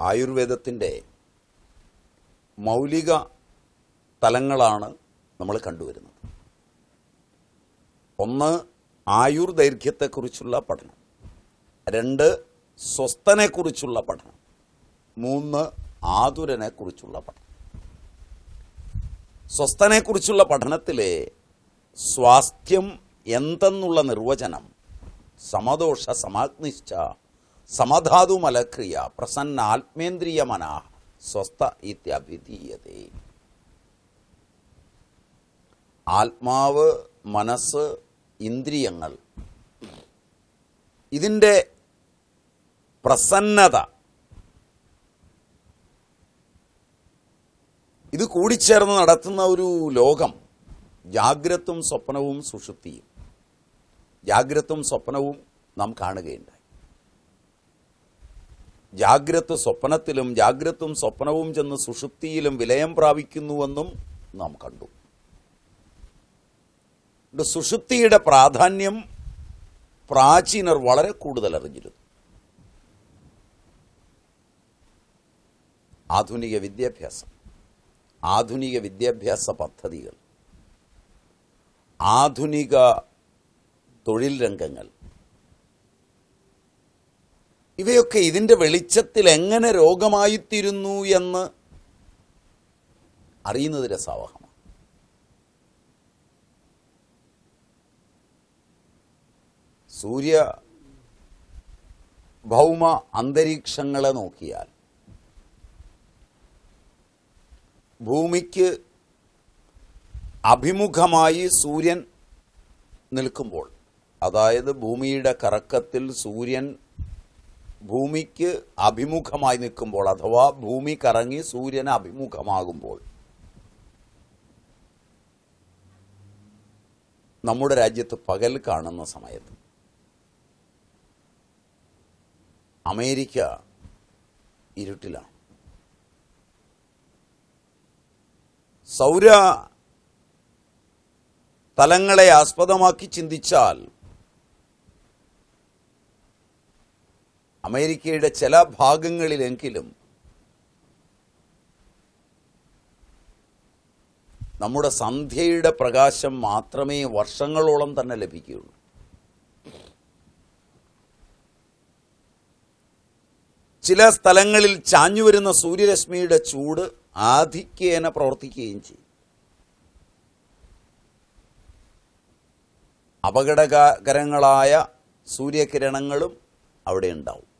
ആയുർവേദത്തിന്റെ മൗലിക തലങ്ങളാണ് നമ്മൾ കണ്ടുവരുന്നത്. ഒന്ന് ആയുർ ദൈർഘ്യത്തെക്കുറിച്ചുള്ള പഠനം. രണ്ട് സ്വസ്ഥനെക്കുറിച്ചുള്ള പഠനം. മൂന്ന് ആതുരനെക്കുറിച്ചുള്ള പഠനം. സ്വസ്ഥനെക്കുറിച്ചുള്ള പഠനത്തിലെ സ്വാസ്ഥ്യം എന്തെന്നുള്ള നിർവചനം സമദോഷ സമാഗ്നിശ്ച സമധാതുമലക്രിയ പ്രസന്ന ആത്മേന്ദ്രിയമന സ്വസ്ഥ ഇത്യഭിധീയതേ ആത്മാവ് മനസ്സ് ഇന്ദ്രിയങ്ങൾ. ഇതിന്റെ പ്രസന്നത. ഇത് കൂടിച്ചേർന്ന് നടത്തുന്ന ഒരു ലോകം. ജാഗ്രത്തും സ്വപ്നവും സുഷുപ്തിയും. ജാഗ്രത്തും സ്വപ്നവും നാം കാണുകയുണ്ടായി. ജാഗ്രത് സ്വപ്നത്തിലും ജാഗ്രത്തും സ്വപ്നവും ചെന്ന് സുഷുപ്തിയിലും വിലയം പ്രാപിക്കുന്നുവെന്നും നാം കണ്ടു. സുഷുപ്തിയുടെ പ്രാധാന്യം പ്രാചീനർ വളരെ കൂടുതൽ അറിഞ്ഞിരുന്നു. ആധുനിക വിദ്യാഭ്യാസം ആധുനിക വിദ്യാഭ്യാസ പദ്ധതികൾ ആധുനിക തൊഴിൽ രംഗങ്ങൾ ഇവയൊക്കെ ഇതിന്റെ വെളിച്ചത്തിൽ എങ്ങനെ രോഗമായിത്തീരുന്നു എന്ന് അറിയുന്നത് രസാവഹമാണ്. സൂര്യ ഭൗമ അന്തരീക്ഷങ്ങളെ നോക്കിയാൽ ഭൂമിക്ക് അഭിമുഖമായി സൂര്യൻ നിൽക്കുമ്പോൾ അതായത് ഭൂമിയുടെ കറക്കത്തിൽ സൂര്യൻ ഭൂമിക്ക് അഭിമുഖമായി നിൽക്കുമ്പോൾ അഥവാ ഭൂമി കറങ്ങി സൂര്യന് അഭിമുഖമാകുമ്പോൾ നമ്മുടെ രാജ്യത്ത് പകൽ കാണുന്ന സമയത്ത് അമേരിക്ക ഇരുട്ടിലാണ്. സൗര തലങ്ങളെ ആസ്പദമാക്കി ചിന്തിച്ചാൽ അമേരിക്കയുടെ ചില ഭാഗങ്ങളിലെങ്കിലും നമ്മുടെ സന്ധ്യയുടെ പ്രകാശം മാത്രമേ വർഷങ്ങളോളം തന്നെ ലഭിക്കുകയുള്ളൂ. ചില സ്ഥലങ്ങളിൽ ചാഞ്ഞു വരുന്ന സൂര്യരശ്മിയുടെ ചൂട് ആധിക്യേന പ്രവർത്തിക്കുകയും ചെയ്യും. അപകടകരങ്ങളായ സൂര്യകിരണങ്ങളും അവിടെ ഉണ്ടാവും.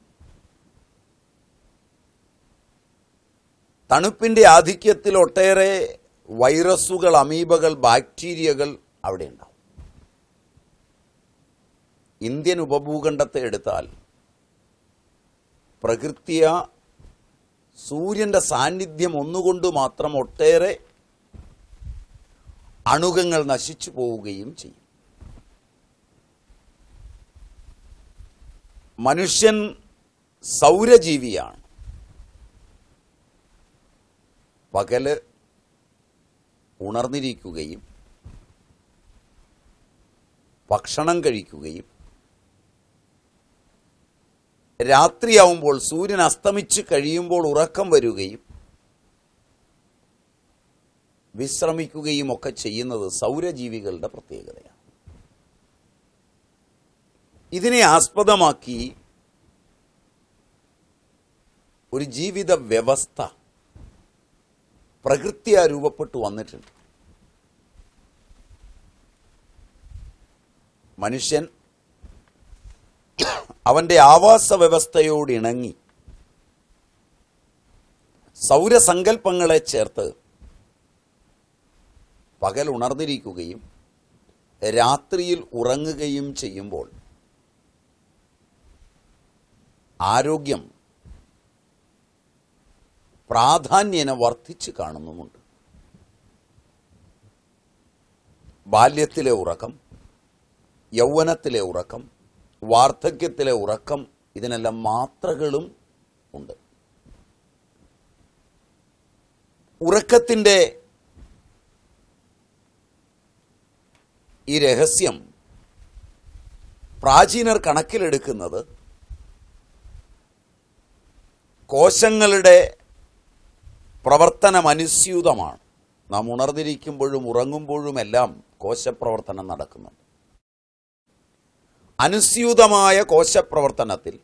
തണുപ്പിന്റെ ആധിക്യത്തിൽ ഒട്ടേറെ വൈറസുകൾ അമീബകൾ ബാക്ടീരിയകൾ അവിടെ ഉണ്ടാവും ഇന്ത്യൻ ഉപഭൂഖണ്ഡത്തെ എടുത്താൽ പ്രകൃതിയ സൂര്യന്റെ സാന്നിധ്യം ഒന്നുകൊണ്ട് മാത്രം ഒട്ടേറെ അണുകങ്ങൾ നശിച്ചു പോവുകയും ചെയ്യും. മനുഷ്യൻ സൗരജീവിയാണ്. പകൽ ഉണർന്നിരിക്കുകയും ഭക്ഷണം കഴിക്കുകയും രാത്രിയാവുമ്പോൾ സൂര്യൻ അസ്തമിച്ച് കഴിയുമ്പോൾ ഉറക്കം വരികയും വിശ്രമിക്കുകയും ഒക്കെ ചെയ്യുന്നത് സൗരജീവികളുടെ പ്രത്യേകതയാണ്. ഇതിനെ ആസ്പദമാക്കി ഒരു ജീവിത വ്യവസ്ഥ പ്രകൃത്യാ രൂപപ്പെട്ടു വന്നിട്ടുണ്ട്. മനുഷ്യൻ അവന്റെ ആവാസ വ്യവസ്ഥയോട് ഇണങ്ങി സൗരസങ്കല്പങ്ങളെ ചേർത്ത് പകൽ ഉണർന്നിരിക്കുകയും രാത്രിയിൽ ഉറങ്ങുകയും ചെയ്യുമ്പോൾ ആരോഗ്യം പ്രാധാന്യേന വർദ്ധിച്ചു കാണുന്നുമുണ്ട്. ബാല്യത്തിലെ ഉറക്കം യൗവനത്തിലെ ഉറക്കം വാർദ്ധക്യത്തിലെ ഉറക്കം ഇതിനെല്ലാം മാത്രകളും ഉണ്ട്. ഉറക്കത്തിന്റെ ഈ രഹസ്യം പ്രാചീനർ കണക്കിലെടുക്കുന്നത് കോശങ്ങളുടെ പ്രവർത്തനം അനുസ്യൂതമാണ് നാം ഉണർന്നിരിക്കുമ്പോഴും ഉറങ്ങുമ്പോഴുമെല്ലാം കോശപ്രവർത്തനം നടക്കുന്നുണ്ട്. അനുസ്യൂതമായ കോശപ്രവർത്തനത്തിൽ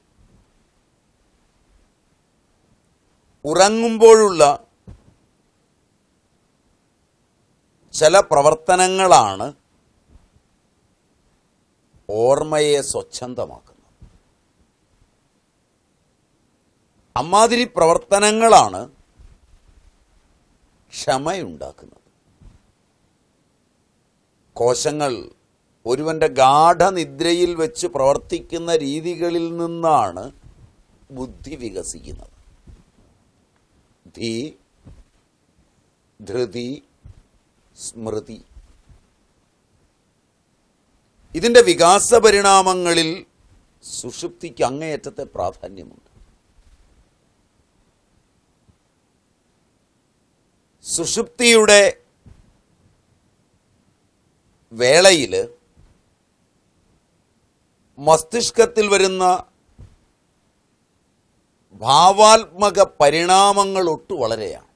ഉറങ്ങുമ്പോഴുള്ള ചില പ്രവർത്തനങ്ങളാണ് ഓർമ്മയെ സ്വച്ഛന്തമാക്കുന്നത്. അമ്മാതിരി പ്രവർത്തനങ്ങളാണ് ക്ഷമയുണ്ടാക്കുന്നത്. കോശങ്ങൾ ഒരുവന്റെ ഗാഠനിദ്രയിൽ വെച്ച് പ്രവർത്തിക്കുന്ന രീതികളിൽ നിന്നാണ് ബുദ്ധി വികസിക്കുന്നത്. ധീ ധൃതി സ്മൃതി. ഇതിന്റെ വികാസപരിണാമങ്ങളിൽ സുഷുപ്തിക്ക് അങ്ങേയറ്റത്തെ പ്രാധാന്യമുണ്ട്. സുഷുപ്തിയുടെ വേളയിൽ മസ്തിഷ്കത്തിൽ വരുന്ന ഭാവാത്മക പരിണാമങ്ങൾ ഒട്ടു വളരെയാണ്.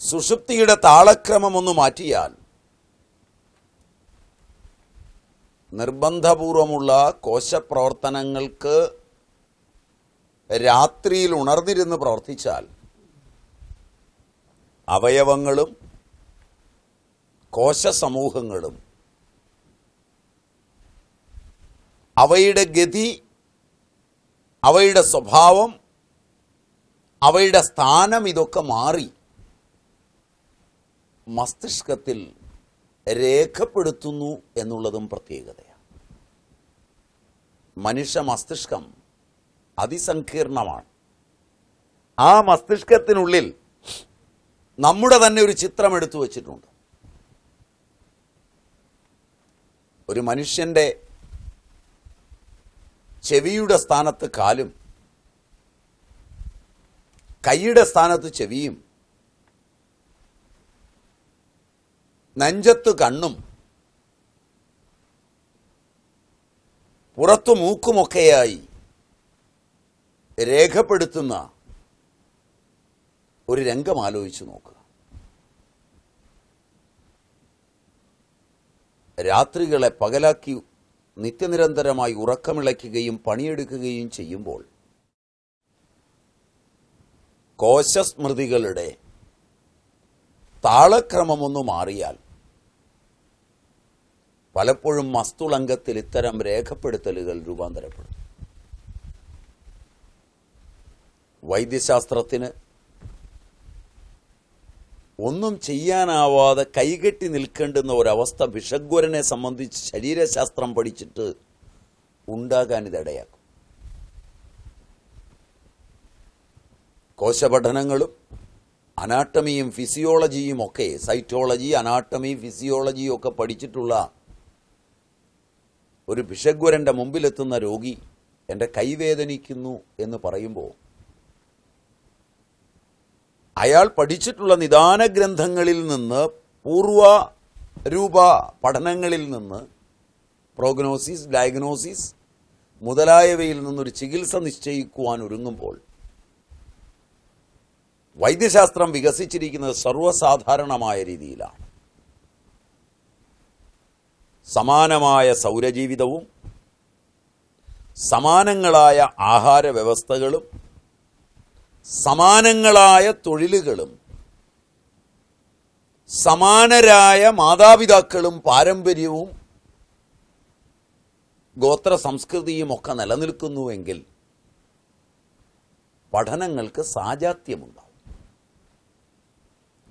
സുഷുപ്തിയുടെ താളക്രമം ഒന്ന് മാറ്റിയാൽ നിർബന്ധപൂർവമുള്ള കോശപ്രവർത്തനങ്ങൾക്ക് രാത്രിയിൽ ഉണർന്നിരുന്ന് പ്രവർത്തിച്ചാൽ അവയവങ്ങളും കോശസമൂഹങ്ങളും അവയുടെ ഗതി അവയുടെ സ്വഭാവം അവയുടെ സ്ഥാനം ഇതൊക്കെ മാറി മസ്തിഷ്കത്തിൽ രേഖപ്പെടുത്തുന്നു എന്നുള്ളതും പ്രത്യേകതയാണ്. മനുഷ്യ മസ്തിഷ്കം അതിസങ്കീർണമാണ്. ആ മസ്തിഷ്കത്തിനുള്ളിൽ നമ്മുടെ തന്നെ ഒരു ചിത്രം എടുത്തു വച്ചിട്ടുണ്ട്. ഒരു മനുഷ്യന്റെ ചെവിയുടെ സ്ഥാനത്ത് കാലും കൈയുടെ സ്ഥാനത്ത് ചെവിയും നെഞ്ചത്ത് കണ്ണും പുറത്തു മൂക്കുമൊക്കെയായി രേഖപ്പെടുത്തുന്ന ഒരു രംഗം ആലോചിച്ച് നോക്കുക. രാത്രികളെ പകലാക്കി നിത്യനിരന്തരമായി ഉറക്കമിളയ്ക്കുകയും പണിയെടുക്കുകയും ചെയ്യുമ്പോൾ കോശസ്മൃതികളുടെ താളക്രമമൊന്നു മാറിയാൽ പലപ്പോഴും മസ്തുളങ്കത്തിൽ ഇത്തരം രേഖപ്പെടുത്തലുകൾ രൂപാന്തരപ്പെടും. വൈദ്യശാസ്ത്രത്തിന് ഒന്നും ചെയ്യാനാവാതെ കൈകെട്ടി നിൽക്കേണ്ടുന്ന ഒരവസ്ഥ വിഷഗ്വരനെ സംബന്ധിച്ച് ശരീരശാസ്ത്രം പഠിച്ചിട്ട് ഉണ്ടാകാൻ ഇതിടയാക്കും കോശപഠനങ്ങളും അനാട്ടമിയും ഫിസിയോളജിയും ഒക്കെ സൈറ്റോളജി അനാട്ടമി ഫിസിയോളജിയും ഒക്കെ പഠിച്ചിട്ടുള്ള ഒരു ഭിഷഗ്വരന്റെ മുമ്പിലെത്തുന്ന രോഗി എന്റെ കൈവേദനിക്കുന്നു എന്ന് പറയുമ്പോൾ അയാൾ പഠിച്ചിട്ടുള്ള നിദാന ഗ്രന്ഥങ്ങളിൽ നിന്ന് പൂർവ രൂപ പഠനങ്ങളിൽ നിന്ന് പ്രോഗ്നോസിസ് ഡയഗ്നോസിസ് മുതലായവയിൽ നിന്നൊരു ചികിത്സ നിശ്ചയിക്കുവാൻ ഒരുങ്ങുമ്പോൾ വൈദ്യശാസ്ത്രം വികസിച്ചിരിക്കുന്നത് സർവസാധാരണമായ രീതിയിലാണ്. സമാനമായ സൗരജീവിതവും സമാനങ്ങളായ ആഹാര വ്യവസ്ഥകളും സമാനങ്ങളായ തൊഴിലുകളും സമാനരായ മാതാപിതാക്കളും പാരമ്പര്യവും ഗോത്ര സംസ്കൃതിയും ഒക്കെ നിലനിൽക്കുന്നുവെങ്കിൽ പഠനങ്ങൾക്ക് സാജാത്യമുണ്ടാവും.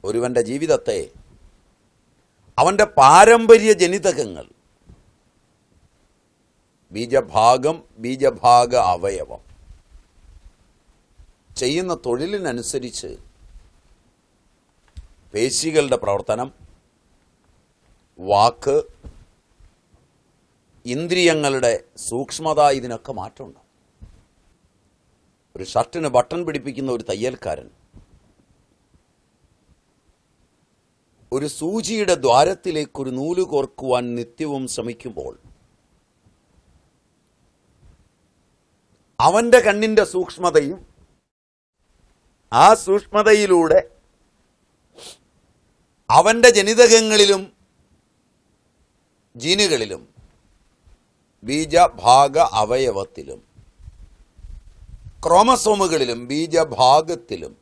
ഒരുവന്റെ ജീവിതത്തെ അവന്റെ പാരമ്പര്യ ജനിതകങ്ങൾ ബീജഭാഗം ബീജഭാഗ അവയവം ചെയ്യുന്ന തൊഴിലിനനുസരിച്ച് പേശികളുടെ പ്രവർത്തനം വാക്ക് ഇന്ദ്രിയങ്ങളുടെ സൂക്ഷ്മത ഇതിനൊക്കെ മാറ്റമുണ്ട്. ഒരു ഷർട്ടിന് ബട്ടൺ പിടിപ്പിക്കുന്ന ഒരു തയ്യൽക്കാരൻ ഒരു സൂചിയുടെ ദ്വാരത്തിലേക്ക് ഒരു നൂൽ കോർക്കുവാൻ നിത്യവും ശ്രമിക്കുമ്പോൾ അവന്റെ കണ്ണിന്റെ സൂക്ഷ്മതയും ആ സൂക്ഷ്മതയിലൂടെ അവന്റെ ജനിതകങ്ങളിലും ജീനുകളിലും ബീജഭാഗ അവയവത്തിലും ക്രോമസോമുകളിലും ബീജഭാഗത്തിലും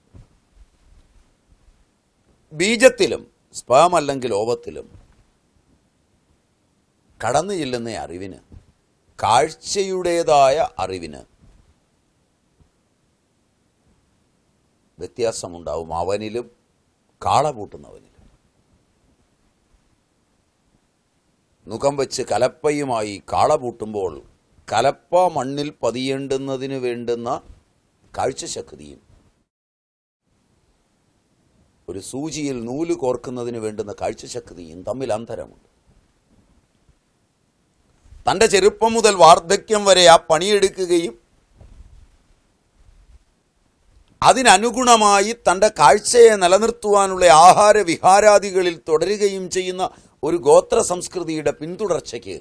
ബീജത്തിലും സ്പാം അല്ലെങ്കിൽ ഓവത്തിലും കടന്നു ചെല്ലുന്ന അറിവിന് കാഴ്ചയുടേതായ അറിവിന് വ്യത്യാസമുണ്ടാവും. അവനിലും കാളപൂട്ടുന്നവനിലും മുഖം വെച്ച് കലപ്പയുമായി കാളപൂട്ടുമ്പോൾ കലപ്പ മണ്ണിൽ പതിയേണ്ടുന്നതിന് വേണ്ടുന്ന കാഴ്ചശക്തിയും ഒരു സൂചിയിൽ നൂൽ കോർക്കുന്നതിന് വേണ്ടുന്ന കാഴ്ചശക്തിയും തമ്മിൽ അന്തരമുണ്ട്. തന്റെ ചെറുപ്പം മുതൽ വാർദ്ധക്യം വരെ ആ പണിയെടുക്കുകയും അതിനനുഗുണമായി തന്റെ കാഴ്ചയെ നിലനിർത്തുവാനുള്ള ആഹാര വിഹാരാദികളിൽ തുടരുകയും ചെയ്യുന്ന ഒരു ഗോത്ര സംസ്കൃതിയുടെ പിന്തുടർച്ചയ്ക്ക്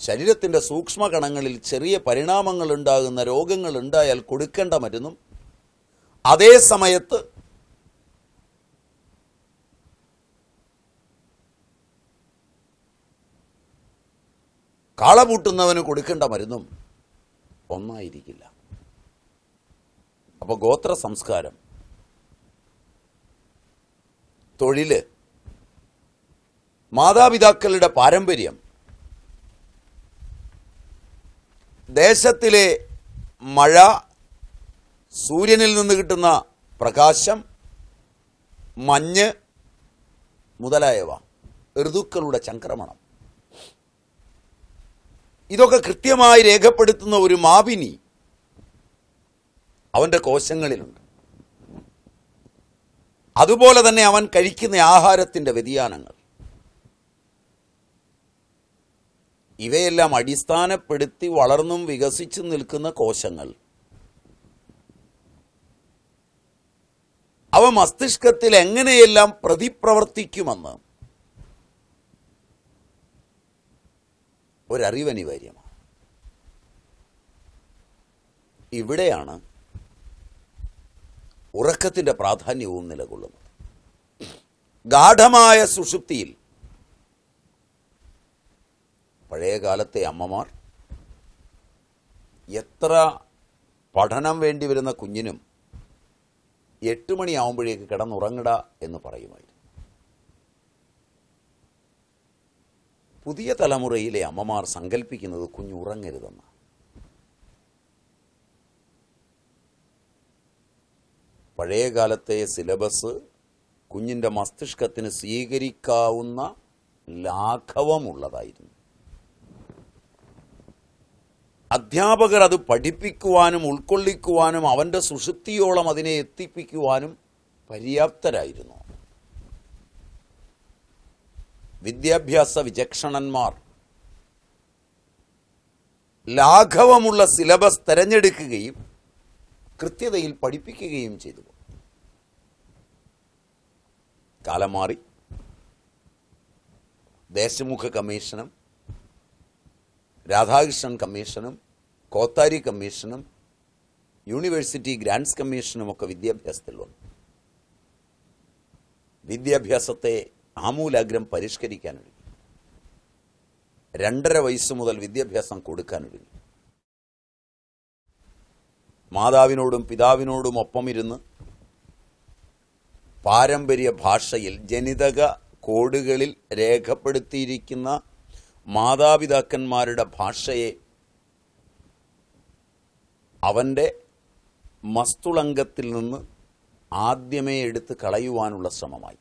ശരീരത്തിന്റെ സൂക്ഷ്മകണങ്ങളിൽ ചെറിയ പരിണാമങ്ങൾ ഉണ്ടാകുന്ന രോഗങ്ങൾ ഉണ്ടായാൽ കൊടുക്കേണ്ട മരുന്നും അതേ സമയത്ത് കാളപൂട്ടുന്നവന് കൊടുക്കേണ്ട മരുന്നും ഒന്നായിരിക്കില്ല. അപ്പോൾ ഗോത്ര സംസ്കാരം. തൊഴിൽ. മാതാപിതാക്കളുടെ പാരമ്പര്യം. ദേശത്തിലെ മഴ സൂര്യനിൽ നിന്ന് കിട്ടുന്ന പ്രകാശം മഞ്ഞ് മുതലായവ ഋതുക്കളുടെ ചംക്രമണം. ഇതൊക്കെ കൃത്യമായി രേഖപ്പെടുത്തുന്ന ഒരു മാപിനി അവന്റെ കോശങ്ങളിലുണ്ട്. അതുപോലെ തന്നെ അവൻ കഴിക്കുന്ന ആഹാരത്തിന്റെ വ്യതിയാനങ്ങൾ. ഇവയെല്ലാം അടിസ്ഥാനപ്പെടുത്തി വളർന്നും വികസിച്ചു നിൽക്കുന്ന കോശങ്ങൾ. അവ മസ്തിഷ്കത്തിൽ എങ്ങനെയെല്ലാം പ്രതിപ്രവർത്തിക്കുമെന്ന് ഒരറിവനിവാര്യമാണ് ഇവിടെയാണ് ഉറക്കത്തിന്റെ പ്രാധാന്യവും നിലകൊള്ളുന്നത്. ഗാഠമായ സുഷുപ്തിയിൽ പഴയ കാലത്തെ അമ്മമാർ എത്ര പഠനം വേണ്ടി വരുന്ന കുഞ്ഞിനും എട്ട് മണിയാവുമ്പോഴേക്ക് കിടന്നുറങ്ങട എന്ന് പറയുമായിരുന്നു പുതിയ തലമുറയിലെ അമ്മമാർ സങ്കല്പിക്കുന്നത് കുഞ്ഞുറങ്ങരുതെന്ന്. പഴയ കാലത്തെ സിലബസ് കുഞ്ഞിന്റെ മസ്തിഷ്കത്തിന് സ്വീകരിക്കാവുന്ന ലാഘവമുള്ളതായിരുന്നു. അധ്യാപകർ അത് പഠിപ്പിക്കുവാനും ഉൾക്കൊള്ളിക്കുവാനും അവന്റെ സുഷുപ്തിയോളം അതിനെ എത്തിപ്പിക്കുവാനും പര്യാപ്തരായിരുന്നു. വിദ്യാഭ്യാസ വിചക്ഷണന്മാർ. ലാഘവമുള്ള സിലബസ് തെരഞ്ഞെടുക്കുകയും കൃത്യതയിൽ പഠിപ്പിക്കുകയും ചെയ്തു. കാലം മാറി. ദേശമുഖ കമ്മീഷനും രാധാകൃഷ്ണൻ കമ്മീഷനും കോത്താരി കമ്മീഷനും യൂണിവേഴ്സിറ്റി ഗ്രാൻഡ്സ് കമ്മീഷനും ഒക്കെ വിദ്യാഭ്യാസത്തിൽ വന്നു വിദ്യാഭ്യാസത്തെ ആമൂലാഗ്രം പരിഷ്കരിക്കാനൊരുങ്ങി. രണ്ടര വയസ്സ് മുതൽ വിദ്യാഭ്യാസം കൊടുക്കാനൊരുങ്ങി. മാതാവിനോടും പിതാവിനോടും ഒപ്പമിരുന്ന് പാരമ്പര്യ ഭാഷയിൽ ജനിതക കോഡുകളിൽ രേഖപ്പെടുത്തിയിരിക്കുന്ന മാതാപിതാക്കന്മാരുടെ ഭാഷയെ അവന്റെ മസ്തുളങ്കത്തിൽ നിന്ന് ആദ്യമേ എടുത്ത് കളയുവാനുള്ള ശ്രമമായി.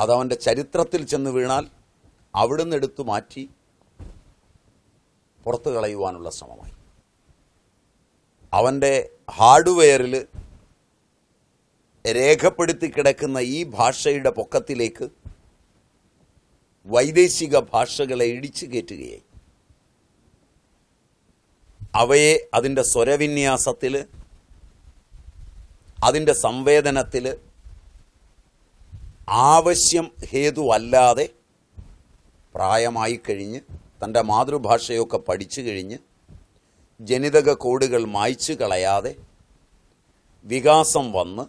അതവന്റെ ചരിത്രത്തിൽ ചെന്ന് വീണാൽ അവിടുന്ന് എടുത്തു മാറ്റി പുറത്തു കളയുവാനുള്ള ശ്രമമായി. അവന്റെ ഹാർഡ്വെയറിൽ രേഖപ്പെടുത്തി കിടക്കുന്ന ഈ ഭാഷയുടെ പൊക്കത്തിലേക്ക് വൈദേശിക ഭാഷകളെ ഇടിച്ചു കയറ്റുകയായി. അവയെ അതിന്റെ സ്വരവിന്യാസത്തിൽ അതിന്റെ സംവേദനത്തിൽ ആവശ്യം ഹേതുവല്ലാതെ പ്രായമായി കഴിഞ്ഞ് തന്റെ മാതൃഭാഷയൊക്കെ പഠിച്ചു കഴിഞ്ഞ് ജനിതക കോഡുകൾ മായ്ച്ചു കളയാതെ വികാസം വന്ന്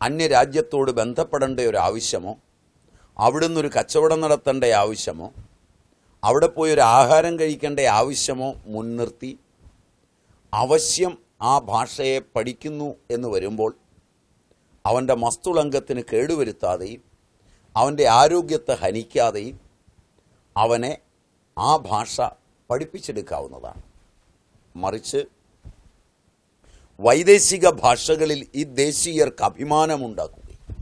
അന്യരാജ്യത്തോട് ബന്ധപ്പെടേണ്ട ഒരു ആവശ്യമോ അവിടുന്ന് ഒരു കച്ചവടം നടത്തേണ്ട ആവശ്യമോ അവിടെ പോയി ഒരു ആഹാരം കഴിക്കേണ്ട ആവശ്യമോ മുൻനിർത്തി അവശ്യം ആ ഭാഷയെ പഠിക്കുന്നു എന്ന് വരുമ്പോൾ അവന്റെ മസ്തുളങ്കത്തിന് കേടുവരുത്താതെയും അവന്റെ ആരോഗ്യത്തെ ഹനിക്കാതെയും അവനെ ആ ഭാഷ പഠിപ്പിച്ചെടുക്കാവുന്നതാണ്. മറിച്ച് വൈദേശിക ഭാഷകളിൽ ഈ ദേശീയർക്ക് അഭിമാനമുണ്ടാക്കുകയും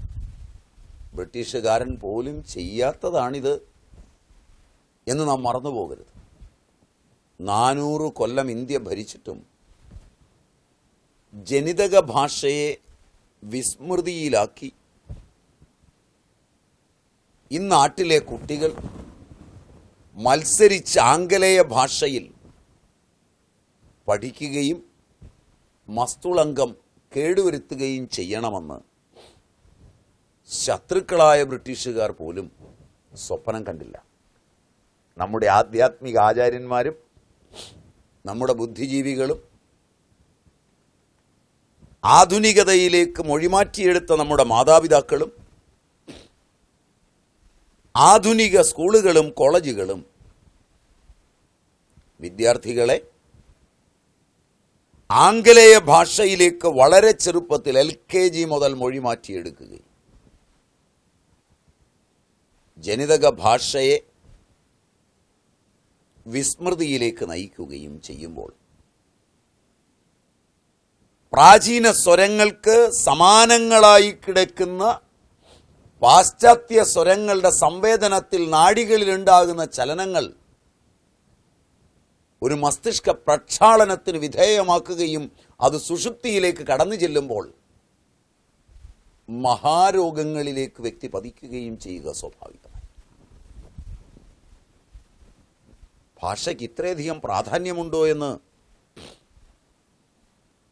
ബ്രിട്ടീഷുകാരൻ പോലും ചെയ്യാത്തതാണിത് എന്ന് നാം മറന്നുപോകരുത്. നാനൂറ് കൊല്ലം ഇന്ത്യ ഭരിച്ചിട്ടും ജനിതക ഭാഷയെ വിസ്മൃതിയിലാക്കി. ഇന്നാട്ടിലെ കുട്ടികൾ മത്സരിച്ച് ആംഗലേയ ഭാഷയിൽ പഠിക്കുകയും മസ്തുളങ്കം കേടുവരുത്തുകയും ചെയ്യണമെന്ന് ശത്രുക്കളായ ബ്രിട്ടീഷുകാർ പോലും സ്വപ്നം കണ്ടില്ല. നമ്മുടെ ആധ്യാത്മിക ആചാര്യന്മാരും നമ്മുടെ ബുദ്ധിജീവികളും ആധുനികതയിലേക്ക് മൊഴിമാറ്റിയെടുത്ത നമ്മുടെ മാതാപിതാക്കളും ആധുനിക സ്കൂളുകളും കോളേജുകളും വിദ്യാർത്ഥികളെ ആംഗലേയ ഭാഷയിലേക്ക് വളരെ ചെറുപ്പത്തിൽ എൽ കെ ജി മുതൽ മൊഴിമാറ്റിയെടുക്കുകയും ജനിതക ഭാഷയെ വിസ്മൃതിയിലേക്ക് നയിക്കുകയും ചെയ്യുമ്പോൾ പ്രാചീന സ്വരങ്ങൾക്ക് സമാനങ്ങളായി കിടക്കുന്ന പാശ്ചാത്യ സ്വരങ്ങളുടെ സംവേദനത്തിൽ നാടികളിലുണ്ടാകുന്ന ചലനങ്ങൾ ഒരു മസ്തിഷ്ക പ്രക്ഷാളനത്തിന് വിധേയമാക്കുകയും അത് സുഷുപ്തിയിലേക്ക് കടന്നു ചെല്ലുമ്പോൾ മഹാരോഗങ്ങളിലേക്ക് വ്യക്തി പതിക്കുകയും ചെയ്യുക സ്വാഭാവികമായി. ഭാഷയ്ക്ക് ഇത്രയധികം പ്രാധാന്യമുണ്ടോ എന്ന്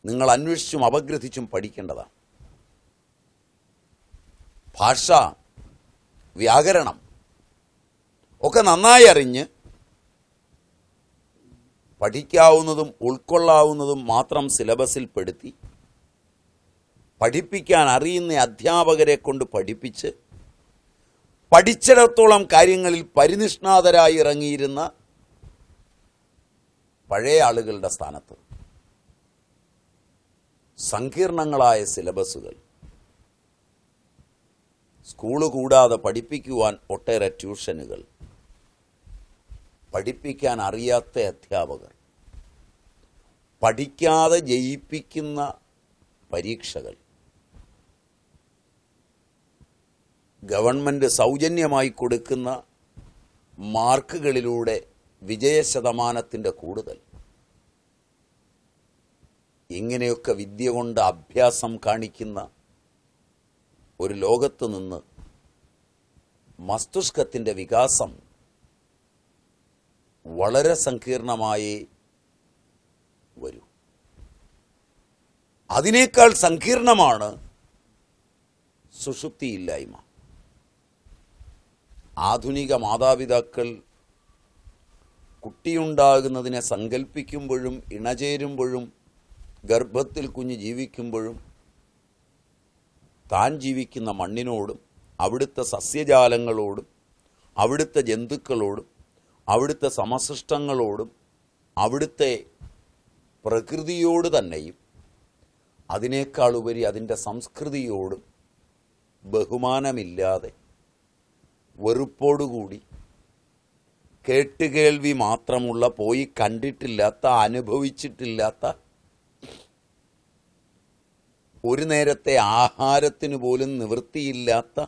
നിങ്ങൾ അന്വേഷിച്ചും അപഗ്രഥിച്ചും പഠിക്കേണ്ടതാണ്. ഭാഷ വ്യാകരണം ഒക്കെ നന്നായി അറിഞ്ഞ് പഠിക്കാവുന്നതും ഉൾക്കൊള്ളാവുന്നതും മാത്രം സിലബസിൽ പെടുത്തി പഠിപ്പിക്കാൻ അറിയുന്ന അധ്യാപകരെ കൊണ്ട് പഠിപ്പിച്ച് പഠിച്ചിടത്തോളം കാര്യങ്ങളിൽ പരിനിഷ്ണാതരായി ഇറങ്ങിയിരുന്ന പഴയ ആളുകളുടെ സ്ഥാനത്ത്. സങ്കീർണങ്ങളായ സിലബസുകൾ. സ്കൂൾ കൂടാതെ പഠിപ്പിക്കുവാൻ ഒട്ടേറെ ട്യൂഷനുകൾ. പഠിപ്പിക്കാൻ അറിയാത്ത അധ്യാപകർ. പഠിക്കാതെ ജയിപ്പിക്കുന്ന പരീക്ഷകൾ. ഗവൺമെന്റ് സൗജന്യമായി കൊടുക്കുന്ന മാർക്കുകളിലൂടെ വിജയശതമാനത്തിന്റെ കൂടുതൽ. ഇങ്ങനെയൊക്കെ വിദ്യ കൊണ്ട് അഭ്യാസം കാണിക്കുന്ന ഒരു ലോകത്ത് നിന്ന് മസ്തിഷ്കത്തിന്റെ വികാസം വളരെ സങ്കീർണമായി വരൂ. അതിനേക്കാൾ സങ്കീർണമാണ് സുഷുപ്തിയില്ലായ്മ. ആധുനിക മാതാപിതാക്കൾ കുട്ടിയുണ്ടാകുന്നതിനെ സങ്കല്പിക്കുമ്പോഴും ഇണചേരുമ്പോഴും ഗർഭത്തിൽ കുഞ്ഞ് ജീവിക്കുമ്പോഴും താൻ ജീവിക്കുന്ന മണ്ണിനോടും അവിടുത്തെ സസ്യജാലങ്ങളോടും അവിടുത്തെ ജന്തുക്കളോടും അവിടുത്തെ സമസൃഷ്ടങ്ങളോടും അവിടുത്തെ പ്രകൃതിയോട് തന്നെയും അതിനേക്കാൾ ഉപരി അതിന്റെ സംസ്കൃതിയോടും ബഹുമാനമില്ലാതെ വെറുപ്പോടുകൂടി കേട്ടുകേൾവി മാത്രമുള്ള പോയി കണ്ടിട്ടില്ലാത്ത അനുഭവിച്ചിട്ടില്ലാത്ത ഒരു നേരത്തെ ആഹാരത്തിനു പോലും നിവൃത്തിയില്ലാത്ത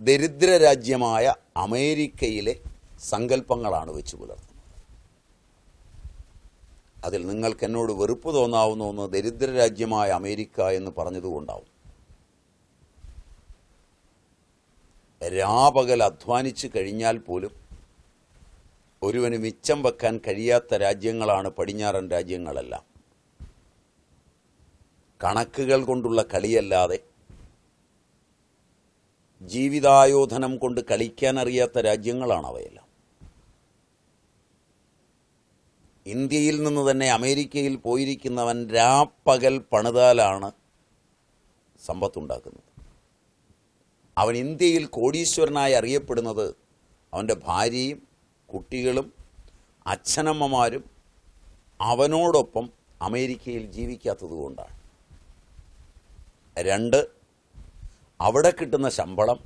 ദരിദ്ര രാജ്യമായ അമേരിക്കയിലെ സങ്കല്പങ്ങളാണ് വെച്ച് പുലർത്തുന്നത്. അതിൽ നിങ്ങൾക്ക് എന്നോട് വെറുപ്പ് തോന്നാവുന്ന ഒന്ന് ദരിദ്ര രാജ്യമായ അമേരിക്ക എന്ന് പറഞ്ഞതുകൊണ്ടാവും. രാപകൽ അധ്വാനിച്ചു കഴിഞ്ഞാൽ പോലും ഒരുവന് മിച്ചം വെക്കാൻ കഴിയാത്ത രാജ്യങ്ങളാണ് പടിഞ്ഞാറൻ രാജ്യങ്ങളെല്ലാം. കണക്കുകൾ കൊണ്ടുള്ള കളിയല്ലാതെ ജീവിതായോധനം കൊണ്ട് കളിക്കാൻ അറിയാത്ത രാജ്യങ്ങളാണ് അവയെല്ലാം. ഇന്ത്യയിൽ നിന്ന് തന്നെ അമേരിക്കയിൽ പോയിരിക്കുന്നവൻ രാപ്പകൽ പണിതാലാണ് സമ്പത്തുണ്ടാക്കുന്നത്. അവൻ ഇന്ത്യയിൽ കോടീശ്വരനായി അറിയപ്പെടുന്നത് അവന്റെ ഭാര്യയും കുട്ടികളും അച്ഛനമ്മമാരും അവനോടൊപ്പം അമേരിക്കയിൽ ജീവിക്കാത്തത് കൊണ്ടാണ്. രണ്ട് അവിടെ കിട്ടുന്ന ശമ്പളം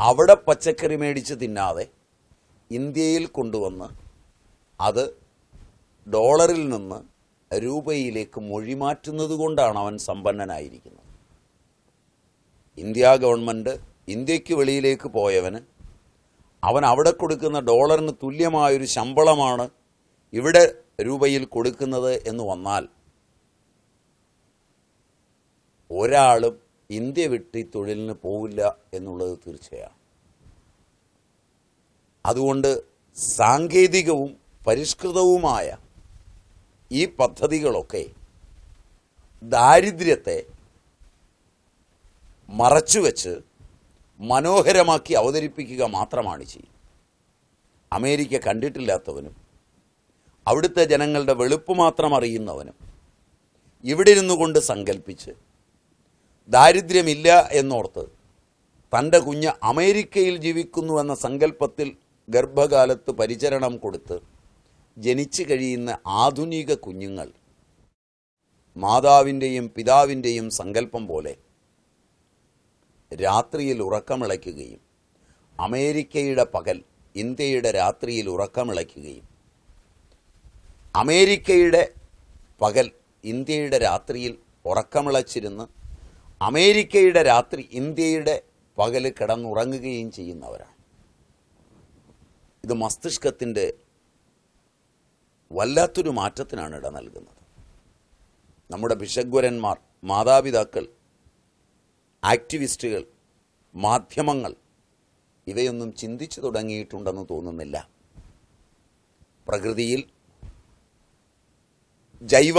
അവിടെ പച്ചക്കറി മേടിച്ച് തിന്നാതെ ഇന്ത്യയിൽ കൊണ്ടുവന്ന് അത് ഡോളറിൽ നിന്ന് രൂപയിലേക്ക് മൊഴിമാറ്റുന്നത് കൊണ്ടാണ് അവൻ സമ്പന്നനായിരിക്കുന്നത്. ഇന്ത്യ ഗവൺമെന്റ് ഇന്ത്യയ്ക്ക് വെളിയിലേക്ക് പോയവന് അവൻ അവിടെ കൊടുക്കുന്ന ഡോളറിന് തുല്യമായൊരു ശമ്പളമാണ് ഇവിടെ രൂപയിൽ കൊടുക്കുന്നത് എന്ന് വന്നാൽ ഒരാളും ഇന്ത്യ വിട്ട് തൊഴിലിന് പോവില്ല എന്നുള്ളത് തീർച്ചയാണ്. അതുകൊണ്ട് സാങ്കേതികവും പരിഷ്കൃതവുമായ ഈ പദ്ധതികളൊക്കെ ദാരിദ്ര്യത്തെ മറച്ചുവെച്ച് മനോഹരമാക്കി അവതരിപ്പിക്കുക മാത്രമാണ് ചെയ്യുന്നത്. അമേരിക്ക കണ്ടിട്ടില്ലാത്തവനും അവിടുത്തെ ജനങ്ങളുടെ വെളുപ്പ് മാത്രം അറിയുന്നവനും ഇവിടെ ഇരുന്നു കൊണ്ട് സങ്കല്പിച്ച് ദാരിദ്ര്യമില്ല എന്നോർത്ത്. തന്റെ കുഞ്ഞ് അമേരിക്കയിൽ ജീവിക്കുന്നു എന്ന സങ്കല്പത്തിൽ ഗർഭകാലത്ത് പരിചരണം കൊടുത്ത് ജനിച്ചു കഴിയുന്ന ആധുനിക കുഞ്ഞുങ്ങൾ മാതാവിന്റെയും പിതാവിന്റെയും സങ്കല്പം പോലെ രാത്രിയിൽ ഉറക്കമിളയ്ക്കുകയും അമേരിക്കയുടെ പകൽ ഇന്ത്യയുടെ രാത്രിയിൽ ഉറക്കമിളയ്ക്കുകയും. അമേരിക്കയുടെ പകൽ ഇന്ത്യയുടെ രാത്രിയിൽ ഉറക്കമിളച്ചിരുന്ന് അമേരിക്കയുടെ രാത്രി ഇന്ത്യയുടെ പകൽ കിടന്നുറങ്ങുകയും ചെയ്യുന്നവരാണ്. ഇത് മസ്തിഷ്കത്തിന്റെ വല്ലാത്തൊരു മാറ്റത്തിനാണ് ഇട നൽകുന്നത്. നമ്മുടെ ഭിഷഗ്വരന്മാർ മാതാപിതാക്കൾ ആക്ടിവിസ്റ്റുകൾ മാധ്യമങ്ങൾ ഇവയൊന്നും ചിന്തിച്ചു തുടങ്ങിയിട്ടുണ്ടെന്ന് തോന്നുന്നില്ല. പ്രകൃതിയിൽ ജൈവ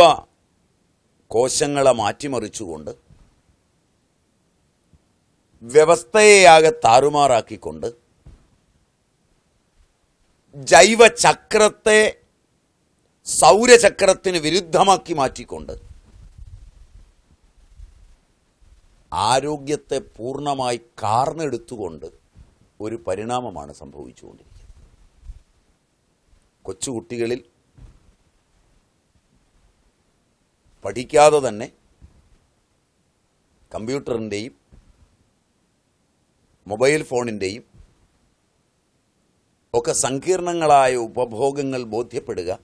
കോശങ്ങളെ മാറ്റിമറിച്ചുകൊണ്ട് വ്യവസ്ഥയെയാകെ താറുമാറാക്കിക്കൊണ്ട് ജൈവചക്രത്തെ സൗരചക്രത്തിന് വിരുദ്ധമാക്കി മാറ്റിക്കൊണ്ട് ആരോഗ്യത്തെ പൂർണമായി കാർന്നെടുത്തുകൊണ്ട് ഒരു പരിണാമമാണ് സംഭവിച്ചുകൊണ്ടിരിക്കുന്നത്. കൊച്ചുകുട്ടികളിൽ പഠിക്കാതെ തന്നെ കമ്പ്യൂട്ടറിന്റെയും മൊബൈൽ ഫോണിന്റെയും ഒക്കെ സങ്കീർണങ്ങളായ ഉപഭോഗങ്ങൾ ബോധ്യപ്പെടുക.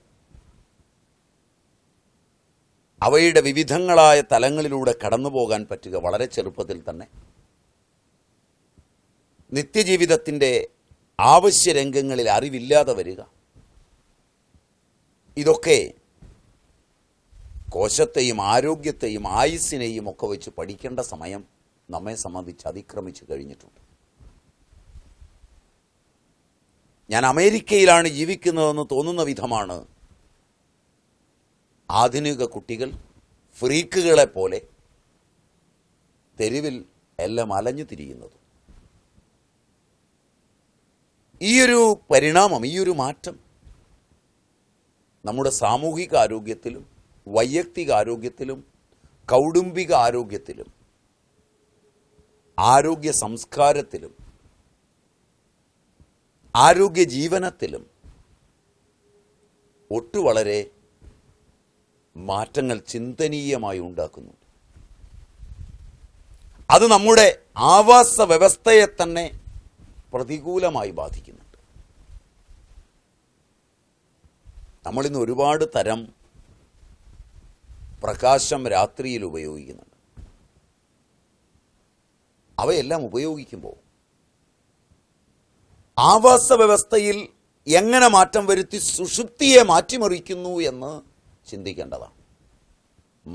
അവയുടെ വിവിധങ്ങളായ തലങ്ങളിലൂടെ കടന്നു പോകാൻ പറ്റുക വളരെ ചെറുപ്പത്തിൽ തന്നെ. നിത്യജീവിതത്തിന്റെ ആവശ്യരംഗങ്ങളിൽ അറിവില്ലാതെ വരിക. ഇതൊക്കെ കോശത്തെയും ആരോഗ്യത്തെയും ആയുസ്സിനെയും ഒക്കെ വെച്ച് പഠിക്കേണ്ട സമയം നമ്മെ സംബന്ധിച്ച് അതിക്രമിച്ചു കഴിഞ്ഞിട്ടുണ്ട്. ഞാൻ അമേരിക്കയിലാണ് ജീവിക്കുന്നതെന്ന് തോന്നുന്ന വിധമാണ് ആധുനിക കുട്ടികൾ ഫ്രീക്കുകളെ പോലെ തെരുവിൽ എല്ലാം അലഞ്ഞു തിരിയുന്നത്. ഈയൊരു പരിണാമം ഈയൊരു മാറ്റം നമ്മുടെ സാമൂഹിക ആരോഗ്യത്തിലും വൈയക്തിക ആരോഗ്യത്തിലും കൗടുംബിക ആരോഗ്യത്തിലും ആരോഗ്യ സംസ്കാരത്തിലും ആരോഗ്യ ജീവനത്തിലും ഒട്ടു വളരെ മാറ്റങ്ങൾ ചിന്തനീയമായി ഉണ്ടാക്കുന്നുണ്ട്. അത് നമ്മുടെ ആവാസ വ്യവസ്ഥയെ തന്നെ പ്രതികൂലമായി ബാധിക്കുന്നുണ്ട്. നമ്മളിന്ന് ഒരുപാട് തരം പ്രകാശം രാത്രിയിൽ ഉപയോഗിക്കുന്നുണ്ട്. അവയെല്ലാം ഉപയോഗിക്കുമ്പോൾ ആവാസ വ്യവസ്ഥയിൽ എങ്ങനെ മാറ്റം വരുത്തി സുഷുപ്തിയെ മാറ്റിമറിക്കുന്നു എന്ന് ചിന്തിക്കേണ്ടതാണ്.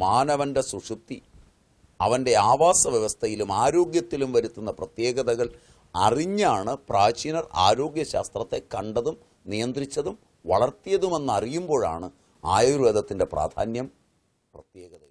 മാനവന്റെ സുഷുപ്തി അവന്റെ ആവാസ വ്യവസ്ഥയിലും ആരോഗ്യത്തിലും വരുത്തുന്ന പ്രത്യേകതകൾ അറിഞ്ഞാണ് പ്രാചീനർ ആരോഗ്യശാസ്ത്രത്തെ കണ്ടതും നിയന്ത്രിച്ചതും വളർത്തിയതുമെന്ന് അറിയുമ്പോഴാണ് ആയുർവേദത്തിന്റെ പ്രാധാന്യം പ്രത്യേകത.